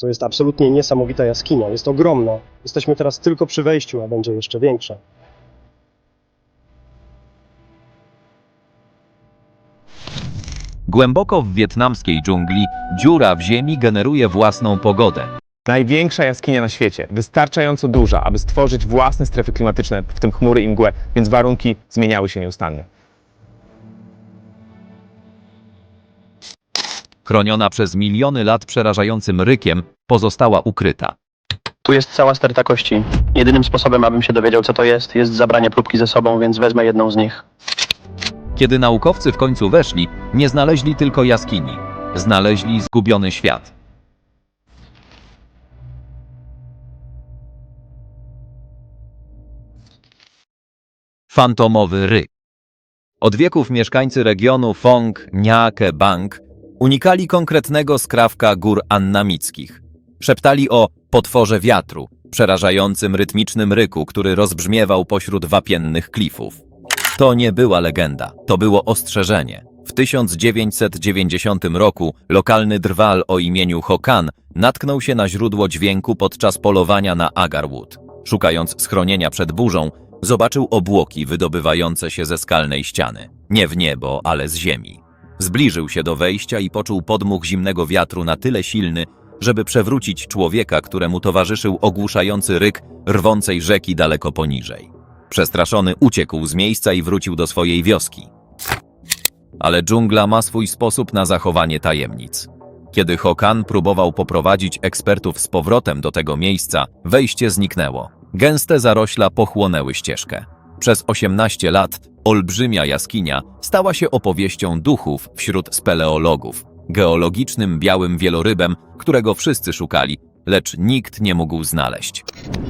To jest absolutnie niesamowita jaskinia, jest ogromna. Jesteśmy teraz tylko przy wejściu, a będzie jeszcze większa. Głęboko w wietnamskiej dżungli dziura w ziemi generuje własną pogodę. Największa jaskinia na świecie, wystarczająco duża, aby stworzyć własne strefy klimatyczne, w tym chmury i mgłę, więc warunki zmieniały się nieustannie. Chroniona przez miliony lat przerażającym rykiem, pozostała ukryta. Tu jest cała sterta kości. Jedynym sposobem, abym się dowiedział, co to jest, jest zabranie próbki ze sobą, więc wezmę jedną z nich. Kiedy naukowcy w końcu weszli, nie znaleźli tylko jaskini. Znaleźli zgubiony świat. Fantomowy ryk. Od wieków mieszkańcy regionu Fong Niake Bang unikali konkretnego skrawka gór annamickich. Szeptali o potworze wiatru, przerażającym rytmicznym ryku, który rozbrzmiewał pośród wapiennych klifów. To nie była legenda, to było ostrzeżenie. W 1990 roku lokalny drwal o imieniu Hokan natknął się na źródło dźwięku podczas polowania na Agarwood. Szukając schronienia przed burzą, zobaczył obłoki wydobywające się ze skalnej ściany. Nie w niebo, ale z ziemi. Zbliżył się do wejścia i poczuł podmuch zimnego wiatru na tyle silny, żeby przewrócić człowieka, któremu towarzyszył ogłuszający ryk rwącej rzeki daleko poniżej. Przestraszony uciekł z miejsca i wrócił do swojej wioski. Ale dżungla ma swój sposób na zachowanie tajemnic. Kiedy Hokan próbował poprowadzić ekspertów z powrotem do tego miejsca, wejście zniknęło. Gęste zarośla pochłonęły ścieżkę. Przez 18 lat olbrzymia jaskinia stała się opowieścią duchów wśród speleologów, geologicznym białym wielorybem, którego wszyscy szukali, lecz nikt nie mógł znaleźć.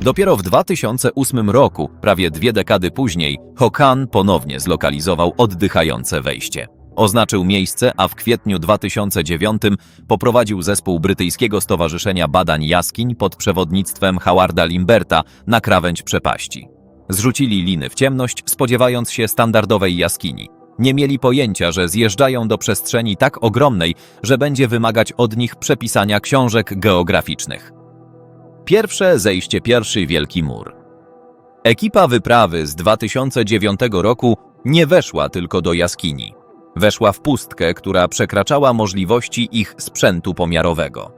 Dopiero w 2008 roku, prawie dwie dekady później, Hokan ponownie zlokalizował oddychające wejście. Oznaczył miejsce, a w kwietniu 2009 poprowadził zespół Brytyjskiego Stowarzyszenia Badań Jaskiń pod przewodnictwem Howarda Limberta na krawędź przepaści. Zrzucili liny w ciemność, spodziewając się standardowej jaskini. Nie mieli pojęcia, że zjeżdżają do przestrzeni tak ogromnej, że będzie wymagać od nich przepisania książek geograficznych. Pierwsze zejście pierwszy Wielki Mur. Ekipa wyprawy z 2009 roku nie weszła tylko do jaskini. Weszła w pustkę, która przekraczała możliwości ich sprzętu pomiarowego.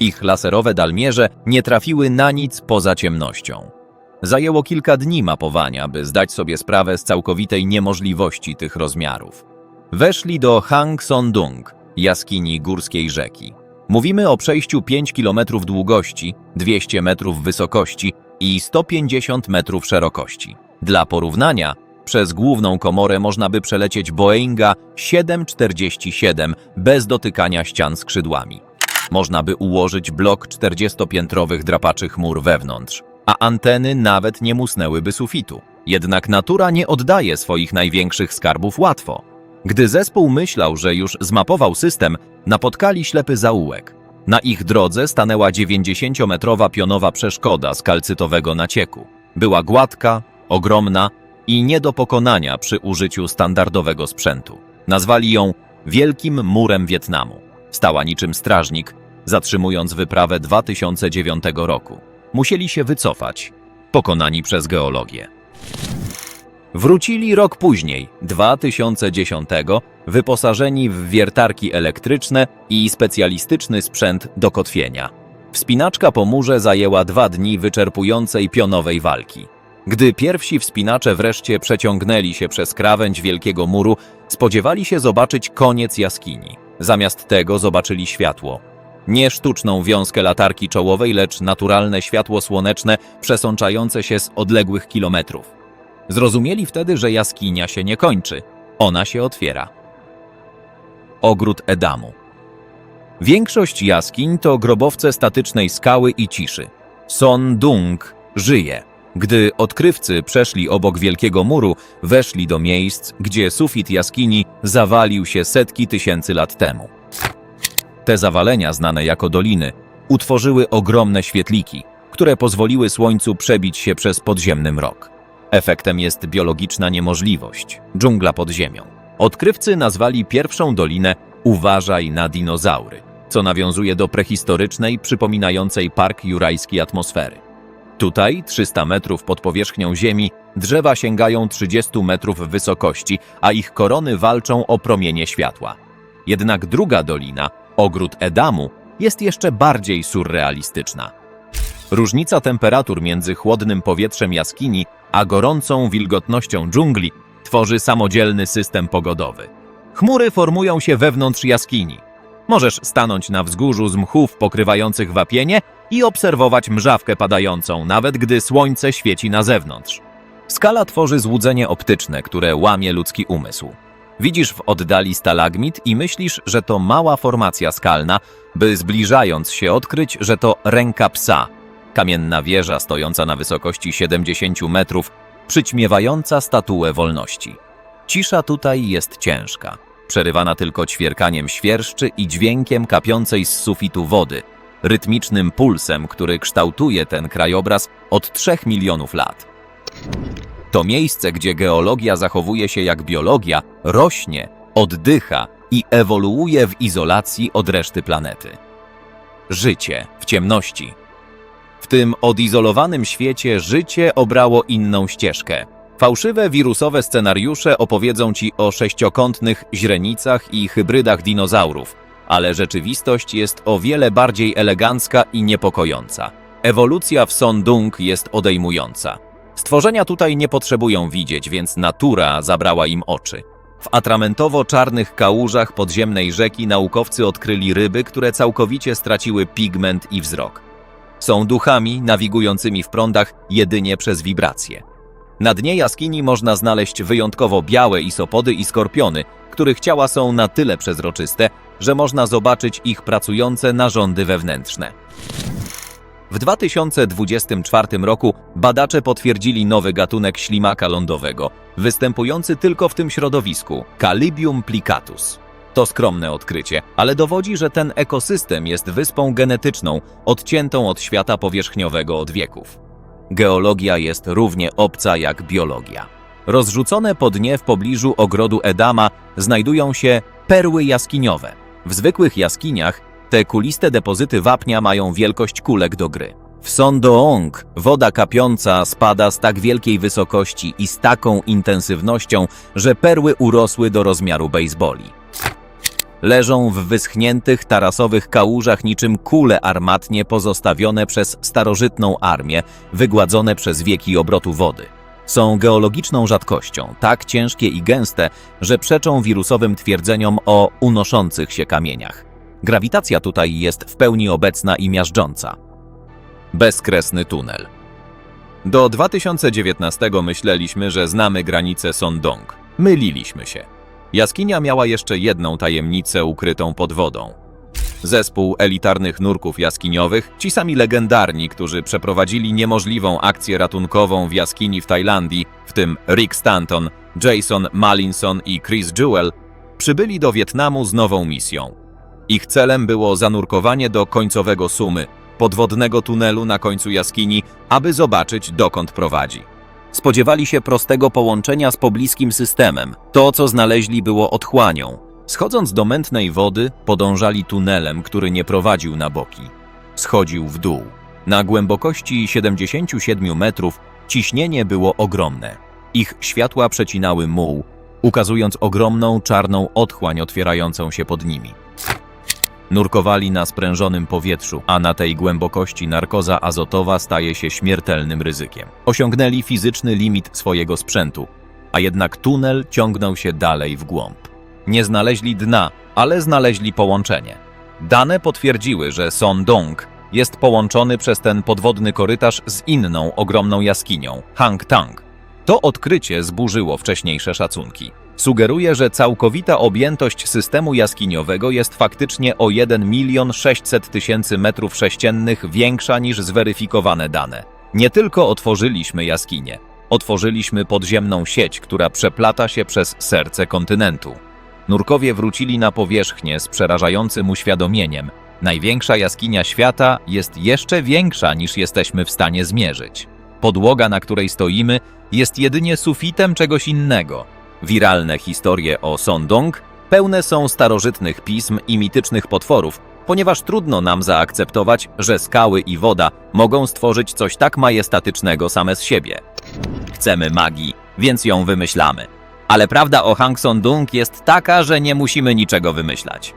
Ich laserowe dalmierze nie trafiły na nic poza ciemnością. Zajęło kilka dni mapowania, by zdać sobie sprawę z całkowitej niemożliwości tych rozmiarów. Weszli do Hang Sondung, jaskini górskiej rzeki. Mówimy o przejściu 5 km długości, 200 metrów wysokości i 150 metrów szerokości. Dla porównania, przez główną komorę można by przelecieć Boeinga 747 bez dotykania ścian skrzydłami. Można by ułożyć blok 40-piętrowych drapaczy chmur wewnątrz, a anteny nawet nie musnęłyby sufitu. Jednak natura nie oddaje swoich największych skarbów łatwo. Gdy zespół myślał, że już zmapował system, napotkali ślepy zaułek. Na ich drodze stanęła 90-metrowa pionowa przeszkoda z kalcytowego nacieku. Była gładka, ogromna i nie do pokonania przy użyciu standardowego sprzętu. Nazwali ją Wielkim Murem Wietnamu. Stała niczym strażnik, zatrzymując wyprawę 2009 roku. Musieli się wycofać, pokonani przez geologię. Wrócili rok później, 2010, wyposażeni w wiertarki elektryczne i specjalistyczny sprzęt do kotwienia. Wspinaczka po murze zajęła dwa dni wyczerpującej pionowej walki. Gdy pierwsi wspinacze wreszcie przeciągnęli się przez krawędź wielkiego muru, spodziewali się zobaczyć koniec jaskini. Zamiast tego zobaczyli światło. Nie sztuczną wiązkę latarki czołowej, lecz naturalne światło słoneczne przesączające się z odległych kilometrów. Zrozumieli wtedy, że jaskinia się nie kończy. Ona się otwiera. Ogród Edamu. Większość jaskiń to grobowce statycznej skały i ciszy. Son Dung żyje. Gdy odkrywcy przeszli obok wielkiego muru, weszli do miejsc, gdzie sufit jaskini zawalił się setki tysięcy lat temu. Te zawalenia, znane jako doliny, utworzyły ogromne świetliki, które pozwoliły słońcu przebić się przez podziemny mrok. Efektem jest biologiczna niemożliwość dżungla pod ziemią. Odkrywcy nazwali pierwszą dolinę Uważaj na dinozaury. co nawiązuje do prehistorycznej, przypominającej park jurajski atmosfery. Tutaj, 300 metrów pod powierzchnią Ziemi, drzewa sięgają 30 metrów wysokości, a ich korony walczą o promienie światła. Jednak druga dolina, ogród Edamu, jest jeszcze bardziej surrealistyczna. Różnica temperatur między chłodnym powietrzem jaskini a gorącą wilgotnością dżungli tworzy samodzielny system pogodowy. Chmury formują się wewnątrz jaskini. Możesz stanąć na wzgórzu z mchów pokrywających wapienie i obserwować mrzawkę padającą, nawet gdy słońce świeci na zewnątrz. Skala tworzy złudzenie optyczne, które łamie ludzki umysł. Widzisz w oddali stalagmit i myślisz, że to mała formacja skalna, by zbliżając się odkryć, że to ręka psa, kamienna wieża stojąca na wysokości 70 metrów, przyćmiewająca statuę wolności. Cisza tutaj jest ciężka, przerywana tylko ćwierkaniem świerszczy i dźwiękiem kapiącej z sufitu wody, rytmicznym pulsem, który kształtuje ten krajobraz od 3 milionów lat. To miejsce, gdzie geologia zachowuje się jak biologia, rośnie, oddycha i ewoluuje w izolacji od reszty planety. Życie w ciemności. W tym odizolowanym świecie życie obrało inną ścieżkę. Fałszywe wirusowe scenariusze opowiedzą ci o sześciokątnych źrenicach i hybrydach dinozaurów, ale rzeczywistość jest o wiele bardziej elegancka i niepokojąca. Ewolucja w Sondung jest odejmująca. Stworzenia tutaj nie potrzebują widzieć, więc natura zabrała im oczy. W atramentowo-czarnych kałużach podziemnej rzeki naukowcy odkryli ryby, które całkowicie straciły pigment i wzrok. Są duchami nawigującymi w prądach jedynie przez wibracje. Na dnie jaskini można znaleźć wyjątkowo białe isopody i skorpiony, których ciała są na tyle przezroczyste, że można zobaczyć ich pracujące narządy wewnętrzne. W 2024 roku badacze potwierdzili nowy gatunek ślimaka lądowego, występujący tylko w tym środowisku Calibium plicatus. To skromne odkrycie, ale dowodzi, że ten ekosystem jest wyspą genetyczną, odciętą od świata powierzchniowego od wieków. Geologia jest równie obca jak biologia. Rozrzucone po dnie w pobliżu ogrodu Edama znajdują się perły jaskiniowe. W zwykłych jaskiniach te kuliste depozyty wapnia mają wielkość kulek do gry. W Sondoong woda kapiąca spada z tak wielkiej wysokości i z taką intensywnością, że perły urosły do rozmiaru bejsboli. Leżą w wyschniętych tarasowych kałużach niczym kule armatnie pozostawione przez starożytną armię, wygładzone przez wieki obrotu wody. Są geologiczną rzadkością, tak ciężkie i gęste, że przeczą wirusowym twierdzeniom o unoszących się kamieniach. Grawitacja tutaj jest w pełni obecna i miażdżąca. Bezkresny tunel. Do 2019 myśleliśmy, że znamy granice Sondong. Myliliśmy się. Jaskinia miała jeszcze jedną tajemnicę ukrytą pod wodą. Zespół elitarnych nurków jaskiniowych, ci sami legendarni, którzy przeprowadzili niemożliwą akcję ratunkową w jaskini w Tajlandii, w tym Rick Stanton, Jason Mallinson i Chris Jewell, przybyli do Wietnamu z nową misją. Ich celem było zanurkowanie do końcowego sumy, podwodnego tunelu na końcu jaskini, aby zobaczyć dokąd prowadzi. Spodziewali się prostego połączenia z pobliskim systemem. To, co znaleźli, było otchłanią. Schodząc do mętnej wody, podążali tunelem, który nie prowadził na boki. Schodził w dół. Na głębokości 77 metrów ciśnienie było ogromne. Ich światła przecinały muł, ukazując ogromną czarną otchłań otwierającą się pod nimi. Nurkowali na sprężonym powietrzu, a na tej głębokości narkoza azotowa staje się śmiertelnym ryzykiem. Osiągnęli fizyczny limit swojego sprzętu, a jednak tunel ciągnął się dalej w głąb. Nie znaleźli dna, ale znaleźli połączenie. Dane potwierdziły, że Sondong jest połączony przez ten podwodny korytarz z inną ogromną jaskinią, Hang Tang. To odkrycie zburzyło wcześniejsze szacunki. Sugeruje, że całkowita objętość systemu jaskiniowego jest faktycznie o 1 milion 600 tysięcy metrów sześciennych większa niż zweryfikowane dane. Nie tylko otworzyliśmy jaskinię, otworzyliśmy podziemną sieć, która przeplata się przez serce kontynentu. Nurkowie wrócili na powierzchnię z przerażającym uświadomieniem. Największa jaskinia świata jest jeszcze większa niż jesteśmy w stanie zmierzyć. Podłoga, na której stoimy, jest jedynie sufitem czegoś innego. Wiralne historie o Sondong pełne są starożytnych pism i mitycznych potworów, ponieważ trudno nam zaakceptować, że skały i woda mogą stworzyć coś tak majestatycznego same z siebie. Chcemy magii, więc ją wymyślamy. Ale prawda o Hang Son-dung jest taka, że nie musimy niczego wymyślać.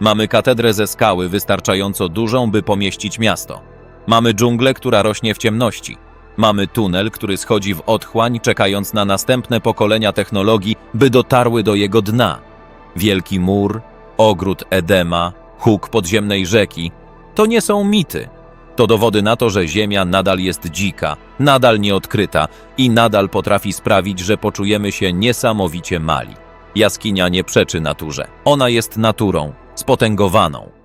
Mamy katedrę ze skały wystarczająco dużą, by pomieścić miasto. Mamy dżunglę, która rośnie w ciemności. Mamy tunel, który schodzi w otchłań, czekając na następne pokolenia technologii, by dotarły do jego dna. Wielki mur, ogród Edema, huk podziemnej rzeki to nie są mity. To dowody na to, że Ziemia nadal jest dzika, nadal nieodkryta i nadal potrafi sprawić, że poczujemy się niesamowicie mali. Jaskinia nie przeczy naturze. Ona jest naturą, spotęgowaną.